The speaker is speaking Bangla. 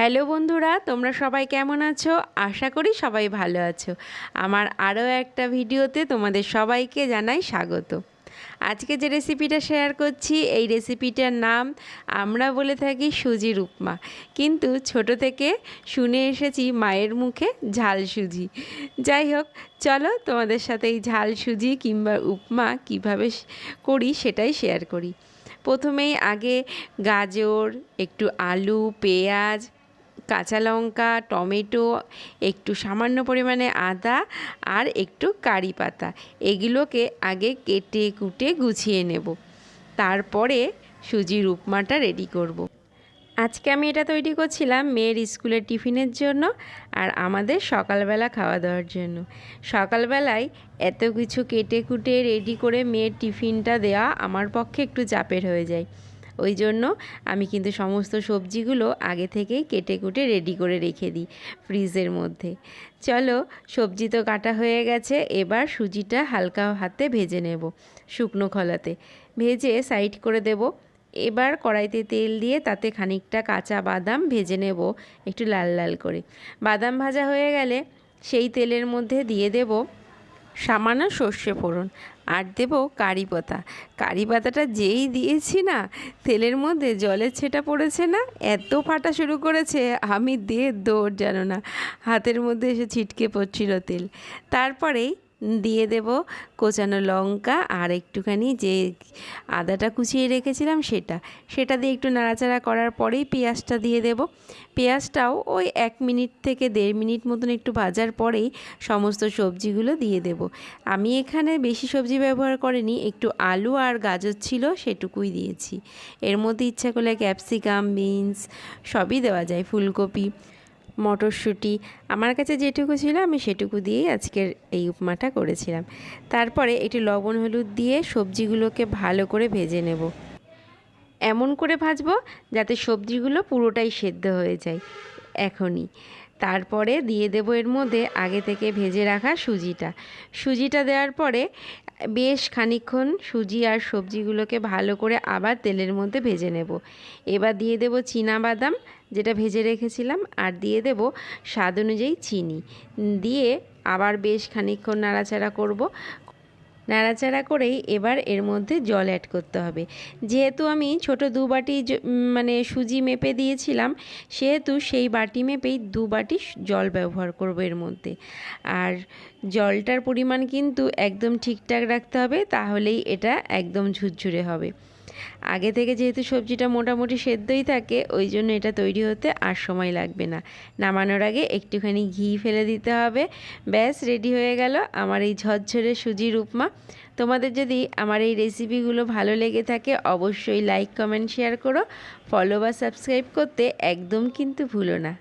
হ্যালো বন্ধুরা, তোমরা সবাই কেমন আছো? আশা করি সবাই ভালো আছো। আমার আরও একটা ভিডিওতে তোমাদের সবাইকে জানাই স্বাগত। আজকে যে রেসিপিটা শেয়ার করছি, এই রেসিপিটার নাম আমরা বলে থাকি সুজির উপমা কিন্তু ছোট থেকে শুনে এসেছি মায়ের মুখে ঝাল সুজি। যাই হোক, চলো তোমাদের সাথে এই ঝাল সুজি কিংবা উপমা কীভাবে করি সেটাই শেয়ার করি। প্রথমেই আগে গাজর, একটু আলু, পেঁয়াজ কাঁচা লঙ্কা, টমেটো, একটু সামান্য পরিমাণে আদা আর একটু কারি পাতা। এগুলোকে আগে কেটে কুটে গুছিয়ে নেব। তারপরে সুজির উপমাটা রেডি করব। আজকে আমি এটা তৈরি করছিলাম মেয়ের স্কুলের টিফিনের জন্য আর আমাদের সকালবেলা খাওয়া দাওয়ার জন্য। সকালবেলায় এত কিছু কেটে কুটে রেডি করে মেয়ের টিফিনটা দেওয়া আমার পক্ষে একটু চাপের হয়ে যায়। ওই জন্য আমি কিন্তু সমস্ত সবজিগুলো আগে থেকেই কেটে কুটে রেডি করে রেখে দিই ফ্রিজের মধ্যে। চলো, সবজি তো কাটা হয়ে গেছে, এবার সুজিটা হালকা হাতে ভেজে নেব শুকনো খলাতে। ভেজে সাইড করে দেব। এবার কড়াইতে তেল দিয়ে তাতে খানিকটা কাঁচা বাদাম ভেজে নেব একটু লাল লাল করে। বাদাম ভাজা হয়ে গেলে সেই তেলের মধ্যে দিয়ে দেব সামান্য সর্ষে ফোড়ন আর দেব কারি পাতা। কারি পাতাটা যেই দিয়েছি না, তেলের মধ্যে জলের ছেটা পড়েছে না, এত ফাটা শুরু করেছে, আমি দিয়ে দৌড় জানো না। হাতের মধ্যে এসে ছিটকে পড়ছিল তেল। তারপরেই দিয়ে দেব কোচানো লঙ্কা আর একটুখানি যে আদাটা কুচিয়ে রেখেছিলাম সেটা। সেটা দিয়ে একটু নাড়াচাড়া করার পরেই পেঁয়াজটা দিয়ে দেব। পেঁয়াজটাও ওই এক মিনিট থেকে দেড় মিনিট মতন একটু ভাজার পরেই সমস্ত সবজিগুলো দিয়ে দেব। আমি এখানে বেশি সবজি ব্যবহার করিনি, একটু আলু আর গাজর ছিল সেটুকুই দিয়েছি। এর মধ্যে ইচ্ছা করলে ক্যাপসিকাম, বিনস সবই দেওয়া যায়, ফুলকপি। মটরশুঁটি। আমার কাছে যেটুকু ছিল, আমি সেটুকু দিয়েই আজকের এই উপমাটা করেছিলাম। তারপরে একটু লবণ হলুদ দিয়ে সবজিগুলোকে ভালো করে ভেজে নেব। এমন করে ভাজবো যাতে সবজিগুলো পুরোটাই সেদ্ধ হয়ে যায়। এখনই। তারপরে দিয়ে দেবো এর মধ্যে আগে থেকে ভেজে রাখা সুজিটা। সুজিটা দেওয়ার পরে বেশ খানিক্ষণ সুজি আর সবজিগুলোকে ভালো করে আবার তেলের মধ্যে ভেজে নেব। এবার দিয়ে দেব বাদাম যেটা ভেজে রেখেছিলাম, আর দিয়ে দেব স্বাদ অনুযায়ী চিনি। দিয়ে আবার বেশ খানিক্ষণ নাড়াচাড়া করব। নাড়াচাড়া করেই এবার এর মধ্যে জল অ্যাড করতে হবে। যেহেতু আমি ছোট দু বাটি মানে সুজি মেপে দিয়েছিলাম, সেহেতু সেই বাটি মেপেই দু বাটি জল ব্যবহার করব এর মধ্যে। আর জলটার পরিমাণ কিন্তু একদম ঠিকঠাক রাখতে হবে, তাহলেই এটা একদম ঝুরঝুরে হবে। আগে থেকে যেহেতু সবজিটা মোটামুটি সেদ্ধই থাকে, ওই জন্য এটা তৈরি হতে আর সময় লাগবে না। নামানোর আগে একটুখানি ঘি ফেলে দিতে হবে। ব্যাস, রেডি হয়ে গেল আমার এই ঝরঝরে সুজির উপমা তোমাদের যদি আমার এই রেসিপিগুলো ভালো লেগে থাকে, অবশ্যই লাইক, কমেন্ট, শেয়ার করো। ফলো বা সাবস্ক্রাইব করতে একদম কিন্তু ভুলো না।